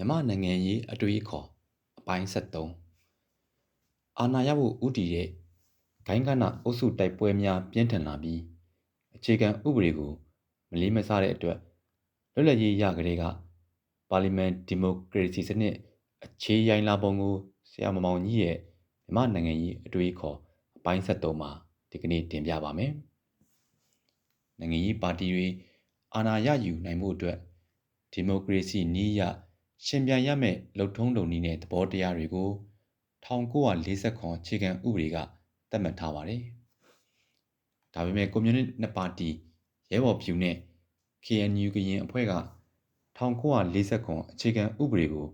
မြန်မာနိုင်ငံရေးအတွေ့အခေါ်အပိုင်း73အာဏာရဖို့ဥတီတဲ့ဂိုင်းကနအုပ်စုတိုက်ပွဲများပြင်းထန်လာပြီးအခြေခံဥပဒေကိုမလေးမစားတဲ့အတွက်လွတ်လပ်ရေးရကလေးကပါလီမန်ဒီမိုကရေစီစနစ်အခြေရိုင်းလာပုံကိုဆရာမမောင်ကြီးရဲ့မြန်မာနိုင်ငံရေးအတွေ့အခေါ်အပိုင်း73မှာဒီကနေ့တင်ပြပါမယ်။နိုင်ငံရေးပါတီတွေအာဏာရယူနိုင်မှုအတွက်ဒီမိုကရေစီနည်းရ ရှင်ပြန်ရမယ့်လုပ်ထုံးလုပ်နည်းနဲ့သဘောတရားတွေကို1940ခွန်အခြေခံဥပဒေကသတ်မှတ်ထားပါတယ်။ဒါပေမဲ့ကွန်မြူနစ်နှစ်ပါတီရဲဘော်ဖြူနဲ့ KNU ကရင်အဖွဲ့က1940ခွန်အခြေခံဥပဒေကို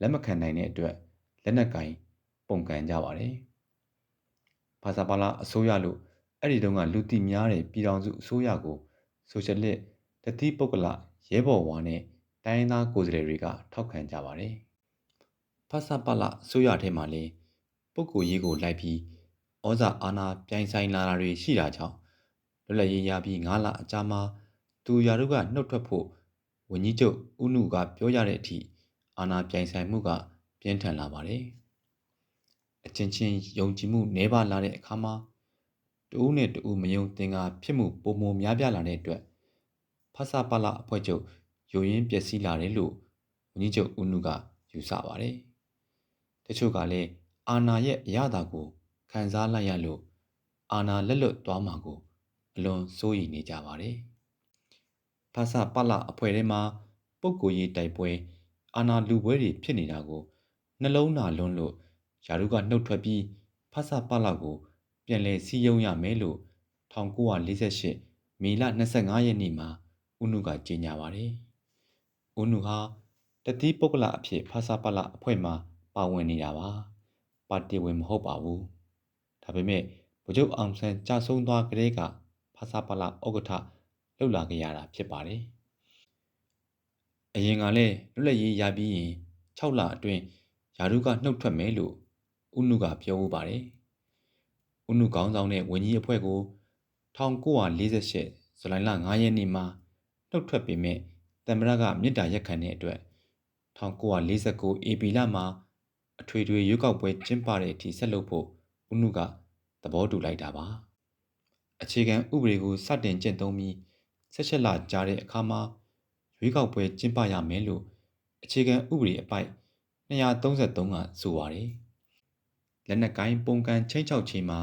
လက်မခံနိုင်တဲ့အတွက်လက်နက်ကင်ပုံကန်ကြပါတယ်။ဘာသာပါလာအစိုးရလို့အဲ့ဒီတုန်းကလူသိများတဲ့ပြည်ထောင်စုအစိုးရကိုဆိုရှယ်လစ်တတိပုဂ္ဂလရဲဘော်ဝါနဲ့ တိုင်းသားကိုယ်စားလှယ်တွေက ထောက်ခံကြပါတယ်။ဖဆပလဆိုရထဲမှာလည်းပုဂ္ဂိုလ်ရေးကိုလိုက်ပြီးဩဇာအာဏာပြိုင်ဆိုင်လာတာတွေရှိတာကြောင့်လွတ်လပ်ရေးရပြီး9လအကြာမှာသူရာတို့ကနှုတ်ထွက်ဖို့ဝန်ကြီးချုပ်ဦးနုကပြောရတဲ့အထိအာဏာပြိုင်ဆိုင်မှုကပြင်းထန်လာပါတယ်။အချင်းချင်းယုံကြည်မှုနှဲပါလာတဲ့အခါမှာတူးနဲ့တူးမယုံတင်ကဖြစ်မှုပုံမများပြားလာတဲ့အတွက်ဖဆပလအဖွဲ့ချုပ် ယိုရင်းပျက်စီးလာတယ်လို့ဝန်ကြီးချုပ်ဦးနုကယူဆပါတယ်။တချို့ကလည်းအာဏာရဲ့အရသာကိုခံစားလိုက်ရလို့အာဏာလက်လွတ်သွားမှာကိုအလွန်စိုးရိမ်နေကြပါတယ်။ဖဆပလအဖွဲ့ထဲမှာပုပ်ကိုရေးတိုက်ပွဲအာဏာလူပွဲတွေဖြစ်နေတာကိုနှလုံးနာလွန်းလို့ယာရုကနှုတ်ထွက်ပြီးဖဆပလကိုပြန်လည်စီးယုံရမယ်လို့1948မေလ25ရက်နေ့မှာဦးနုကကြေညာပါတယ်။ ဦးနုဟာတတိပုဂ္ဂလအဖြစ်ဖာစာပလအဖွဲ့မှာပါဝင်နေတာပါပါတီဝင်မဟုတ်ပါဘူးဒါပေမဲ့ဗိုလ်ချုပ်အောင်ဆန်းကြာဆုံးသွားကလေးကဖာစာပလဥက္ကဋ္ဌလှုပ်လာခဲ့ရတာဖြစ်ပါတယ်အရင်ကလည်းလွတ်လပ်ရေးရပြီးရင်6လအတွင်းယာရုကနှုတ်ထွက်မယ်လို့ဦးနုကပြောဦးပါတယ်ဦးနုကောင်းဆောင်တဲ့ဝန်ကြီးအဖွဲ့ကို1948ဇူလိုင်လ9ရက်နေ့မှာနှုတ်ထွက်ပေမဲ့ တမရကမြစ်တာရက်ခံတဲ့အတွက်1949ဧပြီလမှာအထွေထွေရွေးကောက်ပွဲကျင်းပတဲ့အထိဆက်လုပ်ဖို့ဦးနုကသဘောတူလိုက်တာပါအခြေခံဥပဒေကိုစတင်ကျင့်သုံးပြီး16လကြာတဲ့အခါမှာရွေးကောက်ပွဲကျင်းပရမယ်လို့အခြေခံဥပဒေအပိုက်233ကဆိုပါတယ်လက်နက်ကိုင်းပုံကန်ချင်းချောက်ချိန်မှာ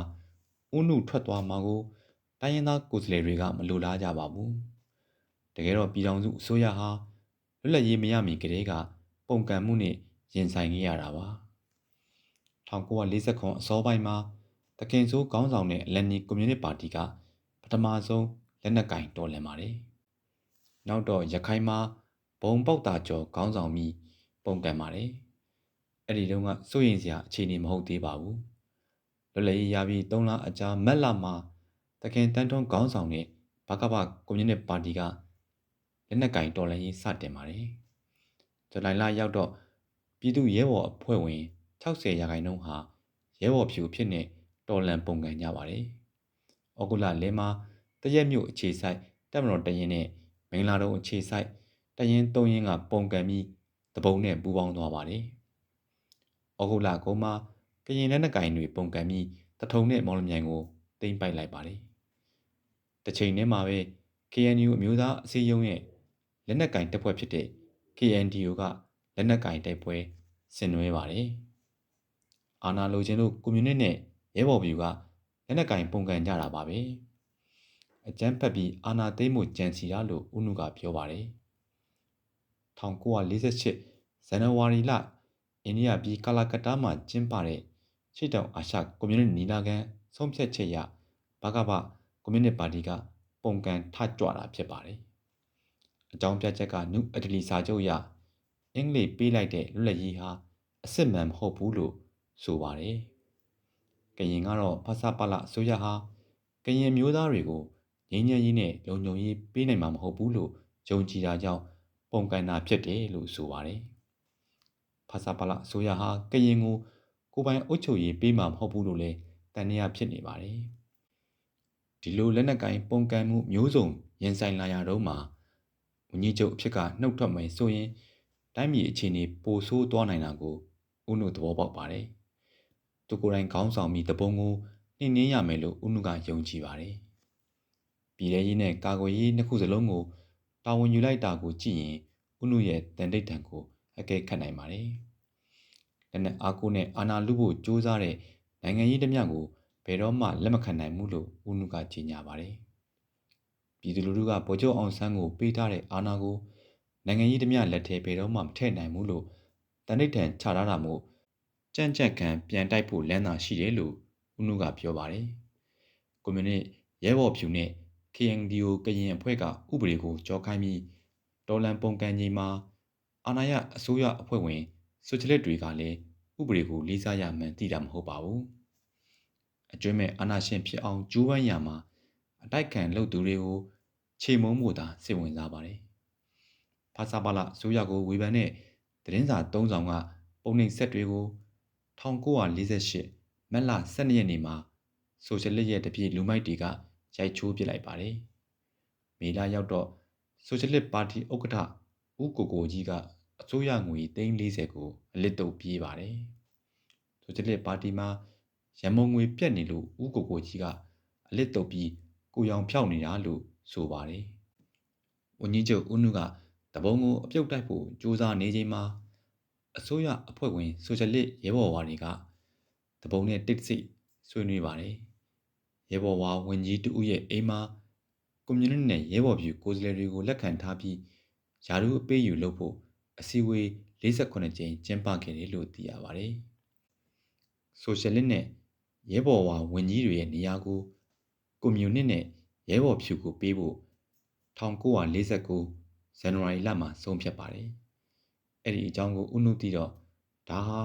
ဦးနုထွက်သွားမှာကိုတိုင်းရင်းသားကိုယ်စားလှယ်တွေကမလိုလားကြပါဘူး တကယ်တော့ပြည်ထောင်စုအစိုးရဟာလွတ်လပ်ရေးမရမီကတည်းကပုံကံမှုနဲ့ရင်ဆိုင်ခဲ့ရတာပါ1940ခုအစောပိုင်းမှာတခင်ဆိုးခေါင်းဆောင်တဲ့အလန်နီကွန်မြူနစ်ပါတီကပထမဆုံးလက်နက်ကင်တော်လှန်ပါတယ်နောက်တော့ရခိုင်မှာဘုံပေါက်တာကျော်ခေါင်းဆောင်ပြီးပုံကံပါတယ်အဲ့ဒီတုန်းကစိုးရင်စရာအခြေအနေမဟုတ်သေးပါဘူးလွတ်လပ်ရေးရပြီး3လအကြာမက်လာမှာတခင်တန်းထွန်းခေါင်းဆောင်တဲ့ဘကပကွန်မြူနစ်ပါတီက လက်နက်ကင်တော်လှန်ရေးစတင်ပါတယ်။ဇူလိုင်လရောက်တော့ပြည်သူရဲဘော်အဖွဲ့ဝင်60ရာခိုင်နှုန်းဟာရဲဘော်ဖြူဖြစ်နေတော်လှန်ပုံကန်ကြပါတယ်။ဩဂုတ်လလဲမှာတရက်မြို့အခြေဆိုင်တပ်မတော်တရင်နဲ့မင်္ဂလာတုံးအခြေဆိုင်တရင်၃ရင်ကပုံကန်ပြီးတပုံနဲ့ပူးပေါင်းသွားပါတယ်။ဩဂုတ်လကုန်းမှာကရင်လက်နက်ကင်တွေပုံကန်ပြီးတထုံနဲ့မော်လမြိုင်ကိုတင်ပိုက်လိုက်ပါတယ်။တစ်ချိန်တည်းမှာပဲ KNU အမျိုးသားအစည်းအရုံးရဲ့ လက်နက်ကင်တပ်ဖွဲ့ဖြစ်တဲ့ KNDO ကလက်နက်ကင်တိုက်ပွဲဆင်နွှဲပါတယ်။အာနာလိုချင်လို့ကွန်မြူနစ်နဲ့ရဲဘော်ဗျူကလက်နက်ကင်ပုံကန်ကြတာပါပဲ။အကြမ်းဖက်ပြီးအာနာသိမ်းမှုကြံစီရလို့ဦးနုကပြောပါတယ်။1948ဇန်နဝါရီလအိန္ဒိယပြည်ကာလာကတ္တားမှာကျင်းပတဲ့ရှေ့တောင်အာရှကွန်မြူနစ်ညီလာခံဆုံးဖြတ်ချက်ရဘကဘကွန်မြူနစ်ပါတီကပုံကန်ထကြွတာဖြစ်ပါတယ် အကြောင်းပြချက်ကနုအတလီစာချုပ်အရအင်္ဂလိပ်ပေးလိုက်တဲ့လွတ်လပ်ရေးဟာအစစ်မှန်မဟုတ်ဘူးလို့ဆိုပါတယ်။ကရင်ကတော့ဖဆပလအစိုးရဟာကရင်မျိုးသားတွေကိုငြိမ်းချမ်းရေးနဲ့လုံခြုံရေးပေးနိုင်မှာမဟုတ်ဘူးလို့ယုံကြည်တာကြောင့်ပုံကန်တာဖြစ်တယ်လို့ဆိုပါတယ်။ဖဆပလအစိုးရဟာကရင်ကိုကိုပိုင်အုပ်ချုပ်ရေးပေးမှာမဟုတ်ဘူးလို့လည်းတန်တရားဖြစ်နေပါတယ်။ဒီလိုလက်နက်ကင်ပုံကန်မှုမျိုးစုံရင်ဆိုင်လာရတော့မှာ ဝန်ကြီးချုပ်အဖြစ်ကနှုတ်ထွက်မယ်ဆိုရင်တတိုင်းပြည်အခြေအနေပိုဆိုးသွားနိုင်တာကိုဦးနုသဘောပေါက်ပါတယ်။သူကိုယ်တိုင်ခေါင်းဆောင်ပြီးတပုံကိုနှိမ့်နှင်းရမယ်လို့ဦးနုကယုံကြည်ပါတယ်။ပြည်ထရေးနဲ့ကာကွယ်ရေးနှစ်ခုစလုံးကိုတာဝန်ယူလိုက်တာကိုကြည့်ရင်ဦးနုရဲ့တန်တိတ်တန်ကိုအကဲခတ်နိုင်ပါတယ်။လက်နက်အားကိုးနဲ့အာဏာလုဖို့ကြိုးစားတဲ့နိုင်ငံရေးတမျှကိုဘယ်တော့မှလက်မခံနိုင်ဘူးလို့ဦးနုကကြေညာပါတယ်။ ပြည်သူလူထုကဗိုလ်ချုပ်အောင်ဆန်းကိုပေးထားတဲ့အာဏာကိုနိုင်ငံရေးတမျှလက်ထဲဘယ်တော့မှမထည့်နိုင်ဘူးလို့တန်တိတ်တန်ချထားတာမို့ကြန့်ကြက်ခံပြန်တိုက်ဖို့လမ်းသာရှိတယ်လို့ဦးနုကပြောပါတယ်။ကွန်မြူနစ်ရဲဘော်ဖြူနဲ့ KNDO ကရင်အဖွဲ့ကဥပဒေကိုကြောခိုင်းပြီးတော်လန်ပုံကန်ကြီးမှာအာဏာရအစိုးရအဖွဲ့ဝင်ဆိုချလစ်တွေကလည်းဥပဒေကိုလေးစားရမှန်းသိတာမဟုတ်ပါဘူး။အကျွမ်းမဲ့အာဏာရှင်ဖြစ်အောင်ကြိုးပမ်းရမှာ အတိုက်ခံလုပ်သူတွေကိုခြေမုံမှုသာစိတ်ဝင်စားပါတယ်။ဖာစာပါလာအစိုးရကိုဝေဖန်တဲ့သတင်းစာ၃ဆောင်ကပုံနှိပ်ဆက်တွေကို1948မက်လ12ရက်နေ့မှာဆိုရှယ်လစ်ရဲ့တပြည့်လူမိုက်တွေကရိုက်ချိုးပစ်လိုက်ပါတယ်။မေလာရောက်တော့ဆိုရှယ်လစ်ပါတီဥက္ကဋ္ဌဦးကိုကိုကြီးကအစိုးရငွေ340ကိုအလစ်တုပ်ပြေးပါတယ်။ဆိုရှယ်လစ်ပါတီမှာရမုံငွေပြက်နေလို့ဦးကိုကိုကြီးကအလစ်တုပ်ပြီး ကိုရောင်ဖြောက်နေတာလို့ဆိုပါတယ်။ဝန်ကြီးချုပ်ဦးနုကတပုံကိုအပြုတ်တိုက်ဖို့ကြိုးစားနေချိန်မှာအစိုးရအဖွဲ့ဝင်ဆိုရှယ်လစ်ရဲဘော်ဝါတွေကတပုံနဲ့တစ်စိတ်ဆွေးနွေးပါတယ်။ရဲဘော်ဝါဝင်ကြီးတူရဲ့အိမ်မှာကွန်မြူနစ်နဲ့ရဲဘော်ဖြူကိုယ်စားလှယ်တွေကိုလက်ခံထားပြီးယာရုအပေးယူလုပ်ဖို့အစည်းအဝေး48ကြိမ်ကျင်းပခဲ့တယ်လို့သိရပါတယ်။ဆိုရှယ်လစ်နဲ့ရဲဘော်ဝါဝင်ကြီးတွေရဲ့နေရာကို ကွန်မြူနစ်နဲ့ရဲဘော်ဖြူကိုပေးဖို့1949ဇန်နဝါရီလမှာဆုံးဖြတ်ပါတယ်။အဲ့ဒီအကြောင်းကိုဥနုသိတော့ဒါဟာ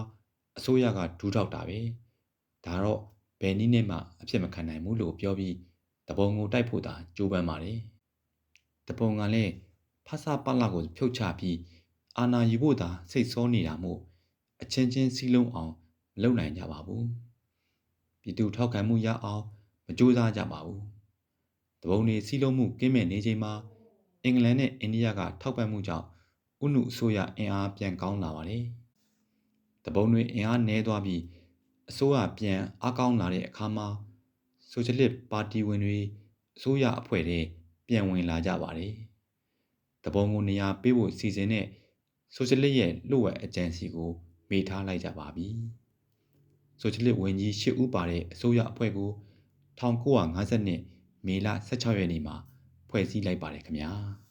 အစိုးရကဒူးထောက်တာပဲ။ဒါတော့ဘယ်နည်းနဲ့မှအဖြစ်မခံနိုင်ဘူးလို့ပြောပြီးတပုံကိုတိုက်ဖို့သာကြိုးပမ်းပါတယ်။တပုံကလည်းဖဆပလကိုဖြုတ်ချပြီးအာနာယူဖို့သာစိတ်ဆောနေတာမို့အချင်းချင်းစီးလုံးအောင်မလုပ်နိုင်ကြပါဘူး။ပြည်သူထောက်ခံမှုရအောင် မကြိုးစားကြပါဘူး။တပုံတွေစီးလုံးမှုကင်းမဲ့နေချိန်မှာအင်္ဂလန်နဲ့အိန္ဒိယကထောက်ပံ့မှုကြောင့်ဥနုအစိုးရအင်အားပြန်ကောင်းလာပါတယ်။တပုံတွေအင်အားနည်းသွားပြီးအစိုးရပြန်အားကောင်းလာတဲ့အခါမှာဆိုရှယ်လစ်ပါတီဝင်တွေအစိုးရအဖွဲ့တွေပြန်ဝင်လာကြပါတယ်။တပုံကိုနေရာပေးဖို့စီစဉ်တဲ့ဆိုရှယ်လစ်ရဲ့လှုပ်ဝက်အကြံစီကိုမေ့ထားလိုက်ကြပါပြီ။ဆိုရှယ်လစ်ဝင်ကြီး၈ဦးပါတဲ့အစိုးရအဖွဲ့ကို 1952မေလ16ရက်နေ့မှာဖွဲ့စည်းလိုက်ပါတယ်ခင်ဗျာ။